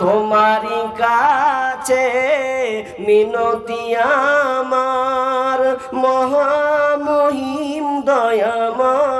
তোমারই কাছে মিনতি আমার মহামহিম দয়াময়।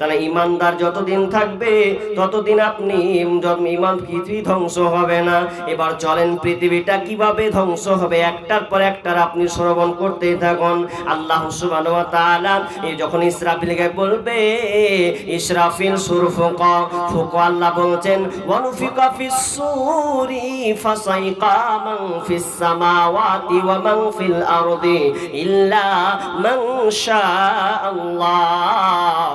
তাহলে ইমানদার যতদিন থাকবে, ততদিন আপনি ইমান পৃথিবী ধ্বংস হবে না। এবার চলেন পৃথিবীটা কীভাবে ধ্বংস হবে? একটার পর একটার আপনি শ্রবণ করতেই থাকুন। আল্লাহ তাআলা এই যখন ইসরাফিলকে বলবে, ইসরাফিল সুর ফুক ফুক, আল্লাহ বলছেন, ওয়ানুফিকা ইল্লা শা আল্লাহ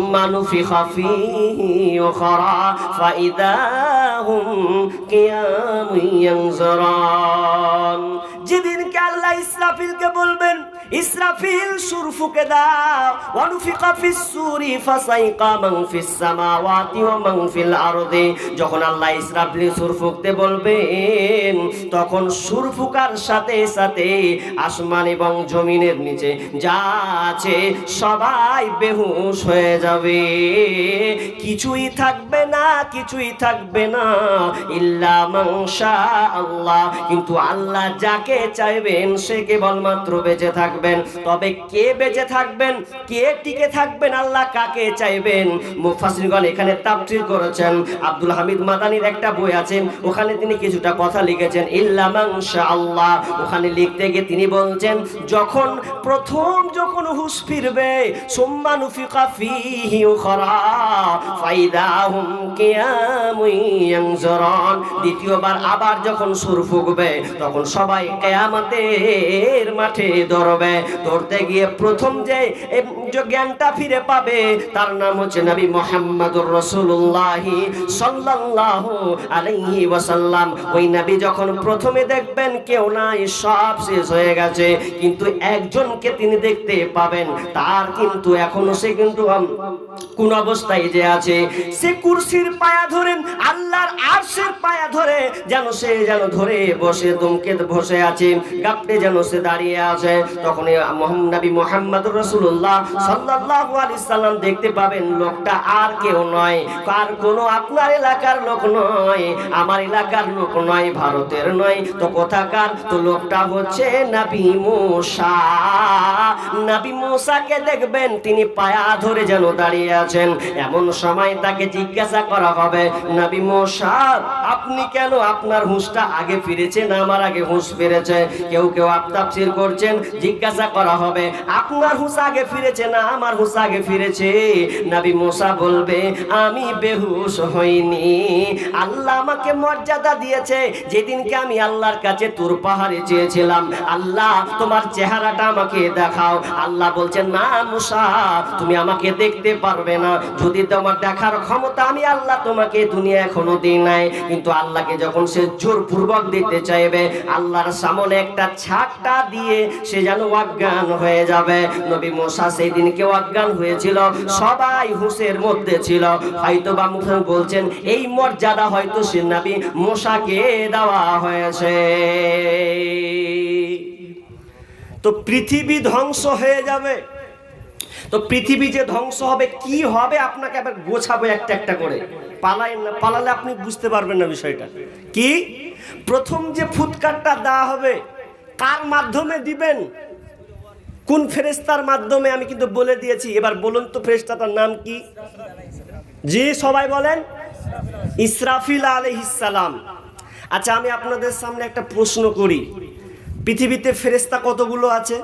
ثم نفخ فيه أخرى فإذا هم قيام ينزران যেদিনকে আল্লাহ ইসরাফিলকে বলবেন, ইসরাফিল সুর ফুকে দাও। ওয়ানুফিকা ফিস সুরি ফাসাইকা মান ফিস সামাওয়াতি ওয়া মান ফিল আরদি। যখন আল্লাহ ইসরাফিল সুর ফুকতে বলবেন, তখন সুর ফুকার সাথে সাথে আসমান এবং জমিনের নিচে যা আছে সবাই বেহুশ হয়ে যাবে। কিছুই থাকবে না, কিছুই থাকবে না, ইল্লা মাংসা আল্লাহ কিন্তু আল্লাহ যাকে চাইবেন, সে কেবলমাত্র বেঁচে থাকবেন। তবে কে বেঁচে থাকবেন, কে টিকে থাকবেন, আল্লাহ কাকে চাইবেন? মুফাসিরগণ এখানে তাফসীর করেছেন। আব্দুল হামিদ মাদানির একটা বই আছে, ওখানে তিনি কিছুটা কথা লিখেছেন, ইল্লা মাংসা আল্লাহ ওখানে লিখতে গিয়ে তিনি বলছেন, যখন প্রথম যখন হুশ ফিরবে সুম্মানু ফিকা ফিহি উখরা ফাইদাহুম কিয়ামুন ইয়ানজুরান দ্বিতীয়বার আবার যখন সুর ফুকবে, তখন সবাই কিয়ামতের মাঠে ধরবে। ধরতে গিয়ে প্রথম যে জ্ঞানটা ফিরে পাবে, তার নাম হচ্ছে নবী মুহাম্মদুর রাসূলুল্লাহ সাল্লাল্লাহু আলাইহি ওয়াসাল্লাম। ওই নবী যখন প্রথমে দেখবেন কেউ নাই, সব শেষ হয়ে গেছে। কিন্তু একজনকে তিনি দেখতে পাবেন, তার কিন্তু এখনও সে কিন্তু কোন অবস্থায় যে আছে। সে কুরসির পায়া ধরেন, আল্লাহর আরশের পায়া ধরে যেন সে যেন ধরে বসে দমকে বসে আছে গাপটে যেন সে দাঁড়িয়ে আছে। তখন নবী মোহাম্মদ রসুল্লাহ সাল্লাল্লাহু আলাইহি সাল্লাম দেখতে পাবেন, লোকটা আর কেউ নয়। আর কোনো আপনার এলাকার লোক নয়, আমার এলাকার লোক নয়, ভারতের নয়। তো কোথাকার? তো লোকটা হচ্ছে নবী মুসা। নবী মুসাকে দেখবেন, তিনি পায়া ধরে যেন দাঁড়িয়ে আছেন। এমন সময় তাকে জিজ্ঞাসা করা হবে, নবী মুসা, আপনি কেন আপনার হুঁশটা আগে ফিরেছে না আমার আগে হুঁশ ফিরেছে? কেউ কেউ আপতাপসির করছেন, জিজ্ঞাসা করা হবে, আপনার হুঁশ আগে ফিরেছে না আমার হুঁশ আগে ফিরেছে? নবী মুসা বলবে, আমি বেহুশ হইনি। আল্লাহ আমাকে মর্যাদা দিয়েছে, যেদিনকে আমি আল্লাহর কাছে তোর পাহাড়ে চেয়েছিলাম। আল্লাহ, তোমার চেহারাটা আমাকে দেখাও। আল্লাহ বলছেন না মুসা, তুমি আমাকে দেখতে পারবে না। যদি তোমার দেখার ক্ষমতা আমি আল্লাহ তোমাকে দুনিয়া এখনও দিই নাই। কিন্তু আল্লাহকে যখন সে জোরপূর্বক দিতে চাইবে, আল্লাহর সামনে একটা ছাকটা দিয়ে সে যেন অজ্ঞান হয়ে যাবে। নবী মোসা সেই দিনকে অজ্ঞান হয়েছিল, সবাই হুসের মধ্যে ছিল। হয়তো বা মুখ বলছেন, এই মর্যাদা হয়তো সে নবী মোসাকে দেওয়া হয়েছে। তো পৃথিবী ধ্বংস হয়ে যাবে। তো পৃথিবী যে ধ্বংস হবে, কি হবে আপনাকে আবার গোছাবো একটা একটা করে। পালাই না, পালালে আপনি বুঝতে পারবেন না বিষয়টা। কি? প্রথম যে ফুৎকারটা দেওয়া হবে, কার মাধ্যমে দিবেন? কোন ফেরেস্তার মাধ্যমে? আমি কিন্তু বলে দিয়েছি। এবার বলুন তো ফেরেস্তাটার নাম কি? জি, সবাই বলেন। ইসরাফিল আলহিসাম আচ্ছা আমি আপনাদের সামনে একটা প্রশ্ন করি। পৃথিবীতে ফেরেস্তা কতগুলো আছে?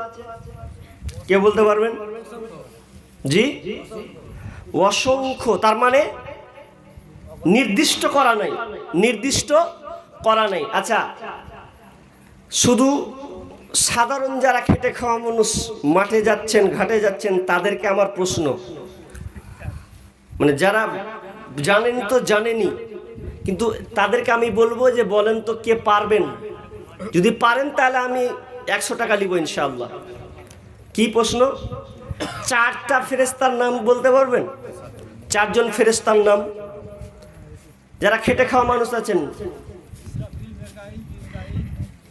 কে বলতে পারবেন? জি? অসংখ্য, তার মানে নির্দিষ্ট করা নাই, নির্দিষ্ট করা নাই। আচ্ছা শুধু সাধারণ যারা খেটে খাওয়া মানুষ মাঠে যাচ্ছেন, ঘাটে যাচ্ছেন, তাদেরকে আমার প্রশ্ন। মানে যারা জানেন তো জানেনি, কিন্তু তাদেরকে আমি বলব যে বলেন তো কে পারবেন। যদি পারেন তাহলে আমি একশো টাকা নিব ইনশাআল্লাহ। কি প্রশ্ন? চারটা ফেরেস্তার নাম বলতে পারবেন? চারজন ফেরেস্তার নাম। যারা খেটে খাওয়া মানুষ আছেন।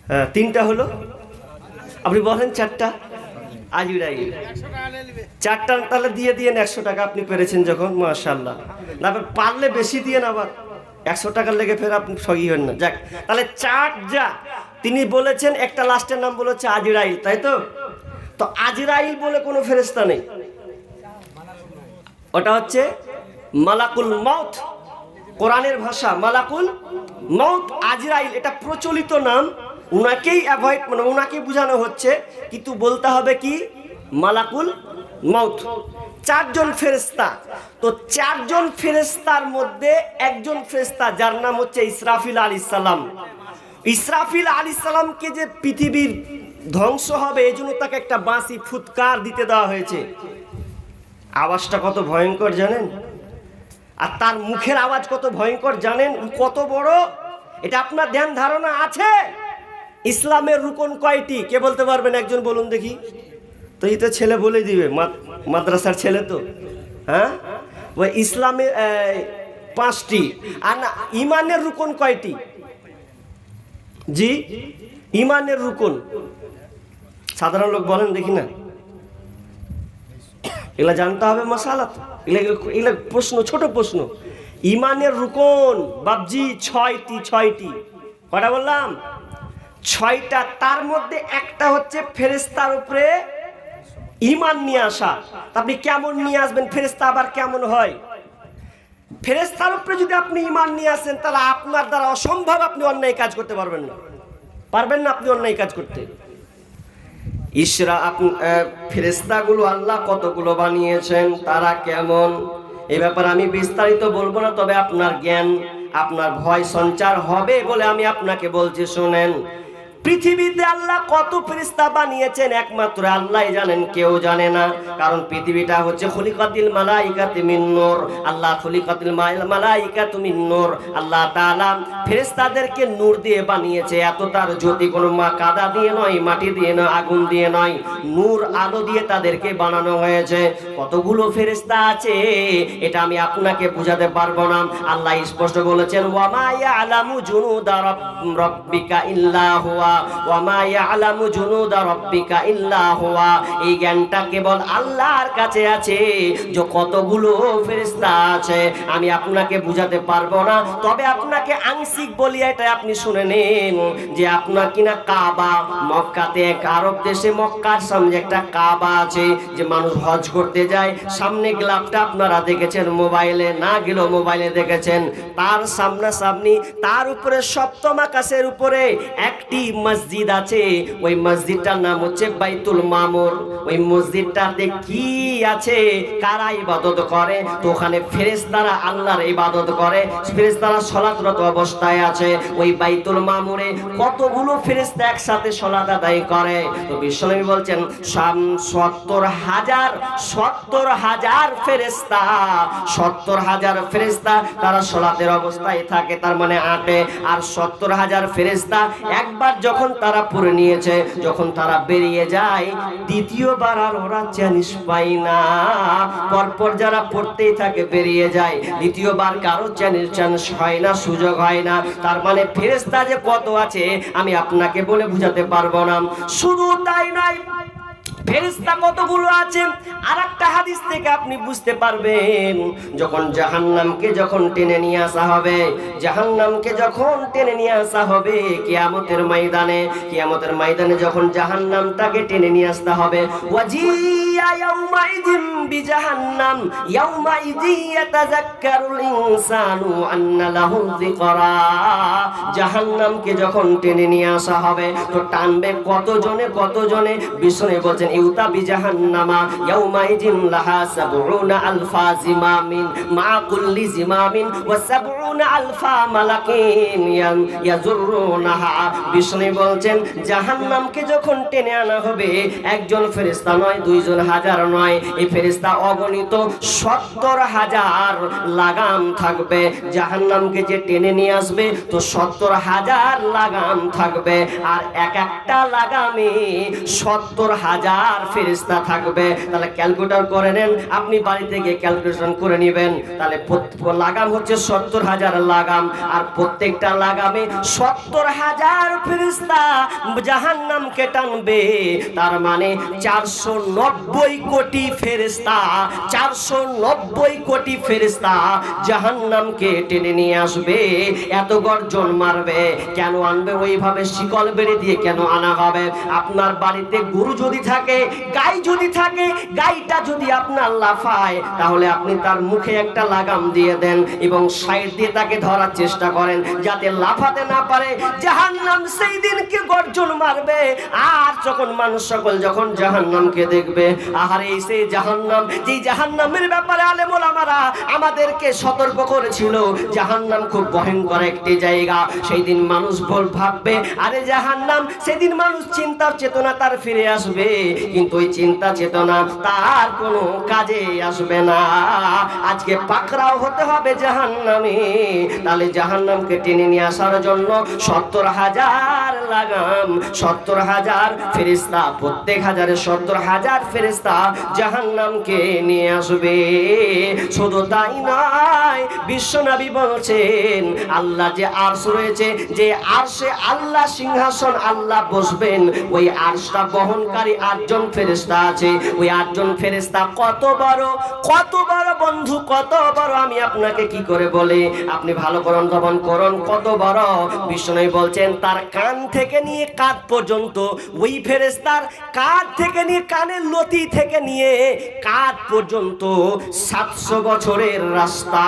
হ্যাঁ তিনটা হলো। আপনি বলেন চারটা। আজুরাই চারটা তাহলে দিয়ে দিয়ে একশো টাকা আপনি পেরেছেন যখন মাশাল্লাহ না পারলে বেশি দিয়ে আবার। একশো টাকার লেগে ফের আপনি সহি হন না। যাক, তাহলে চার যা। তিনি বলেছেন, একটা লাস্টের নাম বলেছে আজিরাইল তাই তো? তো আজরাইল বলে কোনো ফেরেস্তা নেই। ওটা হচ্ছে মালাকুল মৌত কোরআনের ভাষা মালাকুল মৌত আজরাইল। এটা প্রচলিত নাম। উনাকেই অ্যাভয়েড মানে উনাকেই বোঝানো হচ্ছে কিন্তু বলতে হবে কি? মালাকুল মৌত চারজন ফেরেস্তা তো চারজন ফেরেস্তার মধ্যে একজন ফেরেস্তা যার নাম হচ্ছে ইসরাফিল আলী সালাম। ইসরাফিল আলী সালামকে যে পৃথিবীর ধ্বংস হবে এই জন্য তাকে একটা বাঁশি ফুৎকার দিতে দেওয়া হয়েছে। আওয়াজটা কত ভয়ঙ্কর জানেন? আর তার মুখের আওয়াজ কত ভয়ঙ্কর জানেন? কত বড়? এটা আপনার ধ্যান ধারণা আছে? ইসলামের রুকন কয়টি? কে বলতে পারবেন? একজন বলুন দেখি। তো এই তো ছেলে বলে দিবে মাদ্রাসার ছেলে তো। হ্যাঁ? ওই ইসলামের পাঁচটি। আর না, ইমানের রুকন কয়টি? জি? ইমানের রুকন। সাধারণ লোক বলেন, দেখি না। এগুলা জানতে হবে মশালা তো এগুলা এগুলা প্রশ্ন, ছোট প্রশ্ন। ইমানের রুকন বাবজি ছয়টি ছয়টি। কটা বললাম? ছয়টা, তার মধ্যে একটা হচ্ছে ফেরেস্তার উপরে ইমান নিয়ে আসা। আপনি কেমন নিয়ে আসবেন? ফেরেস্তা আবার কেমন হয়? ফেরেস্তার উপরে যদি আপনি ইমান নিয়ে আসেন, তাহলে আপনার দ্বারা অসম্ভব আপনি অন্যায় কাজ করতে পারবেন না। পারবেন না আপনি অন্যায় কাজ করতে। ইসরা ফেরেস্তাগুলো আল্লাহ কতগুলো বানিয়েছেন, তারা কেমন? এ ব্যাপারে আমি বিস্তারিত বলব না, তবে আপনার জ্ঞান, আপনার ভয় সঞ্চার হবে বলে আমি আপনাকে বলছি, শুনেন। পৃথিবীতে আল্লাহ কত ফেরেশতা বানিয়েছেন একমাত্র আল্লাহ জানেন, কেউ জানে না। কারণ পৃথিবীটা হচ্ছে খলিকাতিল মালাইকা মিন নূর। আল্লাহ খলিকাতিল মাল- মালাইকাতু মিন নূর। আল্লাহ তাআলা ফেরেশতাদেরকে নূর দিয়ে বানিয়েছে। এত তার জ্যোতি কোনো মা কাদা দিয়ে নয়, মাটি দিয়ে নয়, আগুন দিয়ে নয়। নূর আলো দিয়ে তাদেরকে বানানো হয়েছে। কতগুলো ফেরেশতা আছে, এটা আমি আপনাকে বোঝাতে পারব না। আল্লাহ স্পষ্ট বলেছেন ওয়ামা ইয়ালামু জুনুদা রাব- রাব্বিকা ইল্লা হুয়া। ওয়ামা ইয়ালামু জুনুদা রাব্বিকা ইল্লা হুয়া। এই জ্ঞানটা কেবল আল্লাহর কাছে আছে, যে কতগুলো ফেরেশতা আছে, আমি আপনাকে বুঝাতে পারব না। তবে আপনাকে আংশিক বলি এটা আপনি শুনে নিন, যে আপনার কিনা কাবা, মক্কাতে এক আরব দেশে, মক্কার সামনে একটা কাবা আছে, যে মানুষ হজ করতে যায়। সামনে গ্লাভটা আপনারা দেখেছেন, মোবাইলে, না গেলেও মোবাইলে দেখেছেন। তার সামনাসামনি, তার উপরে সপ্তম আকাশের উপরে একটি মসজিদ আছে, ওই মসজিদটার নাম হচ্ছে বাইতুল মামুর। ওই মসজিদটাতে কি আছে? কারা ইবাদত করে? তো ওখানে ফেরেশতারা আল্লাহর ইবাদত করে। ফেরেশতারা সলাতরত অবস্থায় আছে। ওই বাইতুল মামুরে কতগুলো ফেরেশতা একসাথে সলাত আদায় করে? তো বিশ্বনবী বলছেন, সাম- সত্তর হাজার সত্তর হাজার ফেরেশতা, সত্তর হাজার ফেরেশতা তারা সলাতের অবস্থায় থাকে, তার মানে আটে। আর সত্তর হাজার ফেরেশতা একবার যখন তারা পড়ে নিয়েছে, যখন তারা বেরিয়ে যায়, দ্বিতীয়বার আর ওরা চ্যানিস পাই না। পরপর যারা পড়তেই থাকে, বেরিয়ে যায়। দ্বিতীয়বার কারও চ্যানিস চান্স হয় না, সুযোগ হয় না। তার মানে ফেরেস্তা যে কত আছে, আমি আপনাকে বলে বুঝাতে পারব না। শুধু তাই নয় ফেরেশতা কতগুলো আছে? আর একটা হাদিস থেকে আপনি বুঝতে পারবেন, যখন জাহান্নামকে যখন টেনে নিয়ে আসা হবে, জাহান্নামকে যখন টেনে নিয়ে আসা হবে, কিয়ামতের ময়দানে কিয়ামতের ময়দানে যখন জাহান্নামটাকে টেনে নিয়ে আসতে হবে জাহান্নামকে যখন টেনে নিয়ে আসা হবে, তো টানবে কতজনে কতজনে? বিষ্ণু বলছেন ইউতা বিজাহান্নামা ইয়াউমাইজিন লাহা সাবউনা আলফা জিমামিন, মা কুল্লি জিমামিন, ওয়া সাবউনা আলফা মালাকিন ইয়াজুরুনাহা। বিষ্ণু বলছেন, জাহান্নামকে যখন টেনে আনা হবে, একজন ফেরেশতা নয়, দুইজন হাজার নয়। এই ফেরেশতা অগণিত সত্তর হাজার লাগাম থাকবে। জাহান্নামকে যে টেনে নিয়ে আসবে, তো সত্তর হাজার লাগাম থাকবে। আর এক একটা লাগামে সত্তর হাজার ফেরিস্তা থাকবে, তাহলে ক্যালকুলেটর করে নেন, আপনি বাড়িতে গিয়ে ক্যালকুলেশন করে নেবেন। তাহলে লাগাম হচ্ছে সত্তর হাজার লাগাম, আর প্রত্যেকটা লাগামে সত্তর হাজার ফেরিস্তা জাহান্নামকে টানবে। তার মানে চারশো নব্বই কোটি ফেরিস্তা চারশো নব্বই কোটি ফেরিস্তা জাহান্নামকে টেনে নিয়ে আসবে। এত গর্জন মারবে, কেন আনবে? ওইভাবে শিকল বেড়ে দিয়ে কেন আনা হবে? আপনার বাড়িতে গরু যদি থাকে গাই যদি থাকে, গাইটা যদি আপনার লাফায়, তাহলে আপনি তার মুখে একটা লাগাম দিয়ে দেন এবং সাইড দিয়ে তাকে ধরার চেষ্টা করেন যাতে লাফাতে না পারে। জাহান্নাম সেই দিনকে গর্জন মারবে। আর যখন মানুষ সকল যখন জাহান্নামকে দেখবে, আহার এই সেই জাহান্নাম, যেই জাহান্নামের ব্যাপারে আলেমুল আমারা আমাদেরকে সতর্ক করেছিল, জাহান্নাম খুব ভয়ঙ্কর একটি জায়গা। সেই দিন মানুষ বল ভাববে, আরে জাহান্নাম, সেদিন মানুষ চিন্তার চেতনা তার ফিরে আসবে। কিন্তু ওই চিন্তা চেতনা তার কোনো কাজে আসবে না। আজকে পাকড়াও হতে হবে জাহান্নামে। তাহলে জাহান্নামকে টেনে নিয়ে আসার জন্য সত্তর হাজার লাগাম, সত্তর হাজার ফেরিস্তা প্রত্যেক হাজারে সত্তর হাজার ফেরিস্তা জাহান্নামকে নিয়ে আসবে। শুধু তাই নয় বিশ্বনবী বলছেন, আল্লাহ যে আরশ রয়েছে, যে আরশে আল্লাহ সিংহাসন আল্লাহ বসবেন, ওই আরশটা বহনকারী আটজন ফেরেশতা আছে। ওই আটজন ফেরেশতা কত বড় কত বড় বন্ধু, কত বড়, আমি আপনাকে কি করে বলে? আপনি ভালো করে অনুধাবন করুন, কত বড়? বিষ্ণু বলছেন, তার কান থেকে নিয়ে কাঁধ পর্যন্ত, ওই ফেরেশতার কাঁধ থেকে নিয়ে, কানের লতি থেকে নিয়ে কাঁধ পর্যন্ত সাতশো বছরের রাস্তা।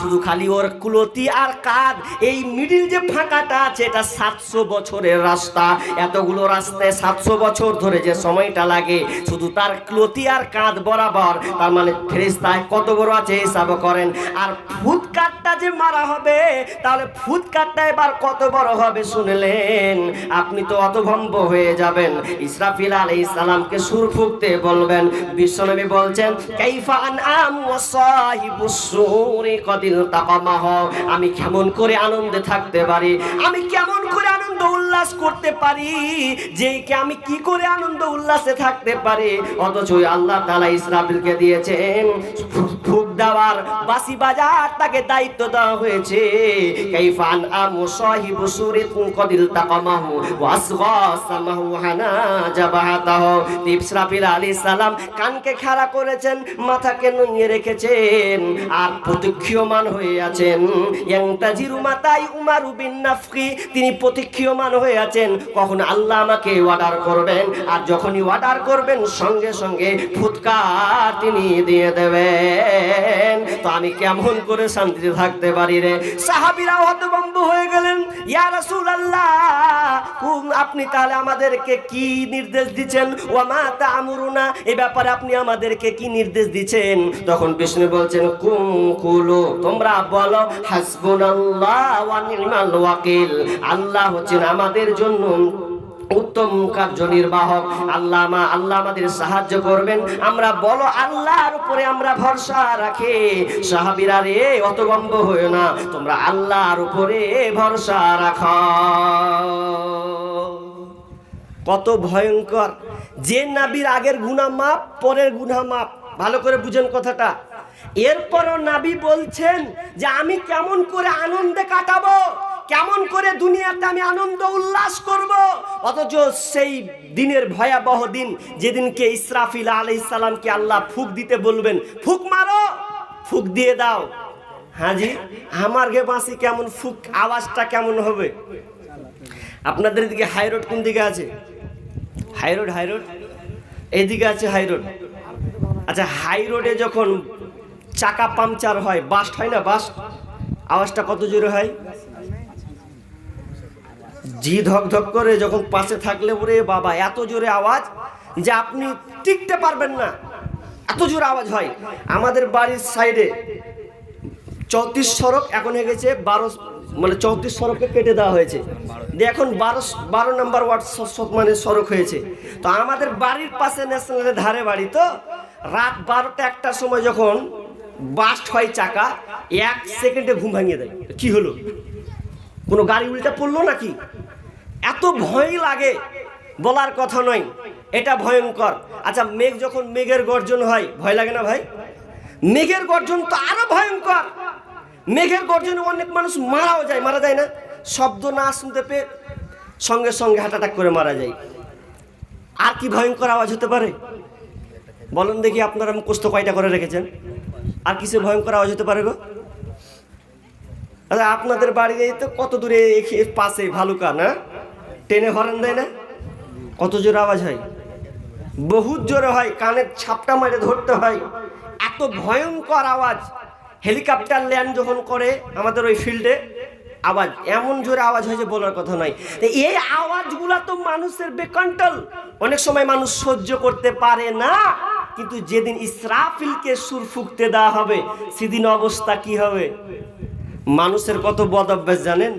শুধু খালি ওর কুলতি আর কাঁধ এই মিডিল যে ফাঁকাটা আছে, এটা সাতশো বছরের রাস্তা। এতগুলো রাস্তায় সাতশো বছর ধরে যে সময়টা লাগে। শুধু তার ক্লতি আর কাঁধ বরাবর। তার মানে ফেরিস্তায় কত বড় আছে হিসাব করেন। আর ফুটকাটটা যে মারা হবে, তাহলে ফুটকাটটা এবার কত বড় হবে শুনলেন। আপনি তো অতভম্ব হয়ে যাবেন। ইসরাফিল আলাইহিস সালামকে সুর ফুঁকতে বলবেন। বিশ্বনবী বলছেন, কাইফা আনআম ওয়া সাহিবুস সুরি কদিল তাকামাহ। আমি কেমন করে আনন্দে থাকতে পারি? আমি কেমন করে আনন্দ উল্লাস করতে পারি যে কে আমি কি করে আনন্দ উল্লাসে থাকতে পারি? অথচ আল্লাহ তাআলা ইসরাফিলকে দিয়েছেন, ফুক বাসি বাজার তাকে দায়িত্ব দেওয়া হয়েছে। কাইফা আনআম ওয়া সাহিবু কদিল তাকামাহু ওয়া আসগা সামাহু হানা ইসরাফিল আলাইহিস সালাম কানকে খাড়া করেছেন, মাথাকে নুইয়ে রেখেছেন, আর প্রতীক্ষীয়মান হয়ে আছেন। ইয়াংতাজিরু মাতাই উমার বিন নাফকি, তিনি প্রতীক্ষীয়মান হয়ে আছেন, কখন আল্লাহ আমাকে অর্ডার করবেন, আর যখনই অর্ডার করবেন, সঙ্গে সঙ্গে ফুৎকার তিনি দিয়ে দেবেন। তো আমি কেমন করে শান্তিতে থাকতে পারি রে? সাহাবীরা হতভম্ব হয়ে গেলেন। ইয়া রাসূলুল্লাহ কুম- আপনি তাহলে আমাদেরকে কি নির্দেশ দিচ্ছেন? ওয়ামা তা'মুরুনা এই ব্যাপারে আপনি আমাদেরকে কি নির্দেশ দিচ্ছেন? তখন বিষ্ণু বলছেন, কুম কুলু, তোমরা বলো, হাসবুনাল্লাহ ওয়া নি'মাল ওয়াকিল। আল্লাহ হচ্ছেন আমাদের জন্য উত্তম কার্যনির্বাহক। আল্লাহ মা আল্লাহ আমাদের সাহায্য করবেন। আমরা বলো, আল্লাহর উপরে আমরা ভরসা রাখি। সাহাবিরা রে অতবম্ব হয়ে না। তোমরা আল্লাহর উপরে ভরসা রাখ। কত ভয়ঙ্কর। যে নাবির আগের গুণা মাপ পরের গুণা মাপ ভালো করে বুঝেন কথাটা। এরপরও নাবি বলছেন যে, আমি কেমন করে আনন্দে কাটাবো? কেমন করে দুনিয়াতে আমি আনন্দ উল্লাস করব? অথচ সেই দিনের ভয়াবহ দিন, যেদিনকে ইসরাফিল আলাইহিস সালামকে আল্লাহ ফুক দিতে বলবেন, ফুক মারো, ফুক দিয়ে দাও। হাজি, আমার গে বাঁশি কেমন ফুক, আওয়াজটা কেমন হবে? আপনাদের এদিকে হাই রোড কোন দিকে আছে? হাই রোড হাই রোড এইদিকে আছে হাই রোড আচ্ছা হাই রোডে যখন চাকা পাংচার হয় বাস্ট হয় না বাস্ট আওয়াজটা কত জোরে হয়? ধক ধক করে যখন পাশে থাকলে ওরে বাবা, এত জোরে আওয়াজ যে আপনি টিকতে পারবেন না। এত জোরে আওয়াজ হয়। আমাদের বাড়ির সাইডে চৌত্রিশ সড়ক এখন হয়ে গেছে, বারো মানে চৌত্রিশ সড়ককে কেটে দেওয়া হয়েছে। দিয়ে এখন বারো বারো নম্বর ওয়ার্ড মানে সড়ক হয়েছে। তো আমাদের বাড়ির পাশে ন্যাশনালের ধারে বাড়ি তো, রাত বারোটা একটার সময় যখন বাস্ট হয় চাকা, এক সেকেন্ডে ঘুম ভাঙিয়ে দেয়। কি হলো? কোনো গাড়ি উল্টা পড়ল নাকি? এত ভয় লাগে বলার কথা নয়। এটা ভয়ঙ্কর। আচ্ছা মেঘ যখন মেঘের গর্জন হয়, ভয় লাগে না ভাই? মেঘের গর্জন তো আরও ভয়ঙ্কর। মেঘের গর্জনে অনেক মানুষ মারাও যায়, মারা যায় না? শব্দ না শুনতে পেয়ে সঙ্গে সঙ্গে হার্ট অ্যাটাক করে মারা যায়। আর কি ভয়ঙ্কর আওয়াজ হতে পারে? বলেন দেখি আপনারা মুখস্থ কয়টা করে রেখেছেন। আর কিসে ভয়ঙ্কর আওয়াজ হতে পারে গো? আচ্ছা আপনাদের বাড়িতে তো কত দূরে পাশে ভালুকা, না? টেনে হরেন দেয় না? কত জোরে আওয়াজ হয়? বহুত জোরে হয়, কানের ছাপটা মারে ধরতে হয়। এত ভয়ঙ্কর আওয়াজ। হেলিকপ্টার ল্যান্ড যখন করে আমাদের ওই ফিল্ডে, আওয়াজ, এমন জোরে আওয়াজ হয় যে বলার কথা নয়। এই আওয়াজগুলা তো মানুষের বেকন্ট্রোল। অনেক সময় মানুষ সহ্য করতে পারে না, কিন্তু যেদিন ইসরাফিলকে সুর ফুকতে দেওয়া হবে, সেদিন অবস্থা কি হবে? মানুষের কত বদ অভ্যাস জানেন?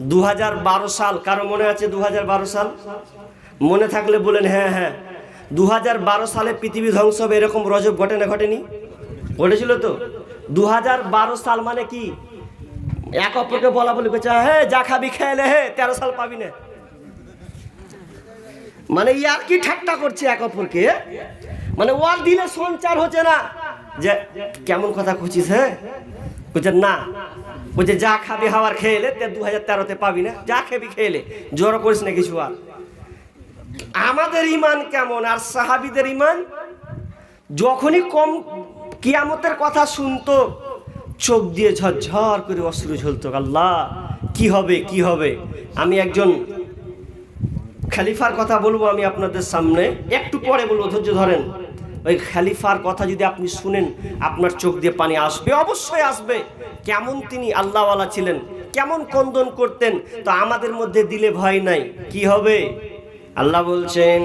দু হাজার বারো সাল, কারও মনে আছে দু হাজার বারো সাল? মনে থাকলে বলেন হ্যাঁ হ্যাঁ। দু হাজার বারো সালে পৃথিবী ধ্বংস হবে, এরকম রজব ঘটনা ঘটেনি? ঘটেছিল তো? দু হাজার বারো সাল মানে কি? এক অপরকে বলা বলি করছে হ্যাঁ যা খাবি খেলে হে তেরো সাল পাবি না। মানে ইয়ার কি ঠাট্টা করছে এক অপরকে? মানে ওর দিলে সঞ্চার হচ্ছে না। যে, কেমন কথা খুঁজিস হ্যাঁ? বলছে, না বলছে, যা খাবি হাওয়ার খেয়েলে তে দু হাজার তেরোতে পাবি না, যা খাবি খেয়েলে জোর করিস না কিছু আর। আমাদের ইমান কেমন? আর সাহাবিদের ইমান যখনই কম কিয়ামতের কথা শুনতো, চোখ দিয়ে ঝরঝর করে অশ্রু ঝলতো, আল্লাহ, কি হবে কি হবে? আমি একজন খালিফার কথা বলব আমি আপনাদের সামনে, একটু পরে বলব, ধৈর্য ধরেন। ওই খালিফার কথা যদি আপনি শুনেন, আপনার চোখ দিয়ে পানি আসবে, অবশ্যই আসবে। কেমন তিনি আল্লাহওয়ালা ছিলেন, কেমন কন্দন করতেন, তো আমাদের মধ্যে দিলে ভয় নাই। কি হবে? আল্লাহ বলছেন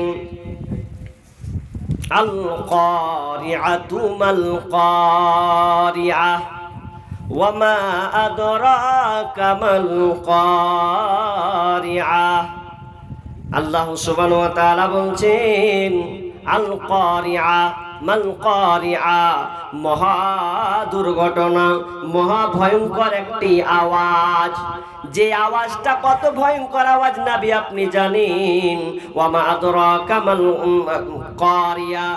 আল্লাহ তাআলা বলছেন আল কারিআ মহা দুর্ঘটনা, মহা ভয়ঙ্কর একটি আওয়াজ। যে আওয়াজটা কত ভয়ঙ্কর আওয়াজ নাবি আপনি জানেন? ওয়ামা আদরাকা মাল কারিআ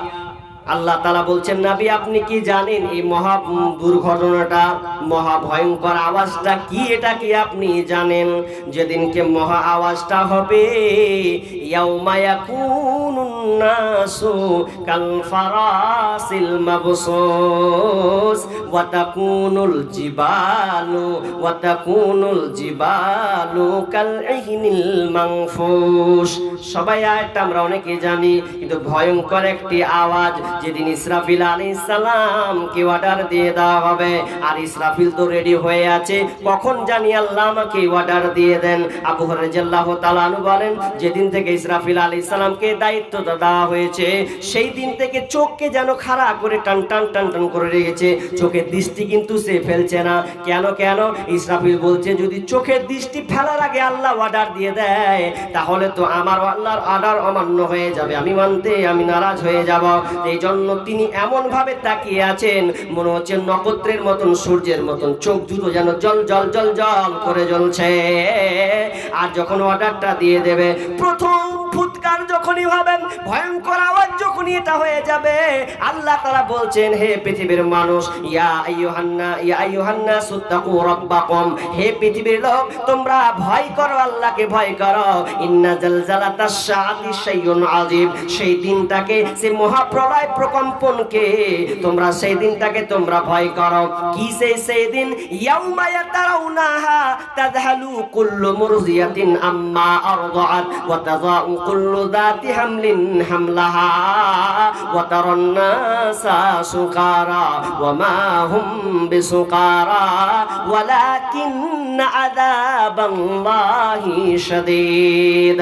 আল্লাহ তালা বলছেন, নাবি, আপনি কি জানেন এই মহা দুর্ঘটনাটা, মহা ভয়ঙ্কর আওয়াজটা কি? এটা কি আপনি জানেন? যেদিনকে মহা আওয়াজটা হবে সবাই আয়াতটা আমরা অনেকে জানি, কিন্তু ভয়ঙ্কর একটি আওয়াজ যেদিন ইসরাফিল আলাইহিস সালাম কে অর্ডার দিয়ে দেওয়া হবে, আর ইসরাফিল তো রেডি হয়ে আছে, কখন জানি আল্লাহ আমাকে অর্ডার দিয়ে দেন? আবু হরাইজাল্লাহু তাআলা আনহু বলেন, যেদিন থেকে ইসরাফিল আলাইহিস সালামকে দায়িত্বটা দেওয়া হয়েছে, সেই দিন থেকে চোখকে যেন খাড়া করে টান টান টান টান করে রেখেছে, চোখের দৃষ্টি কিন্তু সে ফেলছে না। কেন কেন? ইসরাফিল বলছে, যদি চোখের দৃষ্টি ফেলার আগে আল্লাহ অর্ডার দিয়ে দেয়, তাহলে তো আমার আল্লাহর অর্ডার অমান্য হয়ে যাবে। আমি মানতে আমি নারাজ হয়ে যাব। এই জন্য তিনি এমন ভাবে তাকিয়ে আছেন, মনে হচ্ছে নক্ষত্রের মতন, সূর্যের মতন। চোখ দুটো যেন জল জল জল জল করে জ্বলছে। আর যখন অর্ডারটা দিয়ে দেবে, প্রথম ফুৎকার যখনই হবেন ভয়ঙ্কর আওয়াজ যখনই এটা হয়ে যাবে, আল্লাহ তারা বলছেন, হে পৃথিবীর মানুষ, ইয়া আইয়ুহান্না ইয়া আইয়ুহান্না সুত্তাকু রাব্বাকুম। হে পৃথিবীর লোক, তোমরা ভয় করো, আল্লাহকে ভয় করো। ইন্না জালজালাতাশ শাআতি শাইউন আযীব সেই দিনটাকে সে মহাপ্রলয় প্রকম্পনকে তোমরা সেই দিনটাকে তোমরা ভয় করো। কি সেই সেই দিন? ইয়াউমা ইয়াতারাউনাহা তাযহালু কুল্লু মুরজিয়াতিন আম্মা আরদাআত ওয়া তাযাউ কুল্লু হামলিন হামলাহা ওয়া তারান নাসা সুকারা ওয়া মা হুম বিসুকারা ওয়ালাকিন আযাবাল্লাহি শাদীদ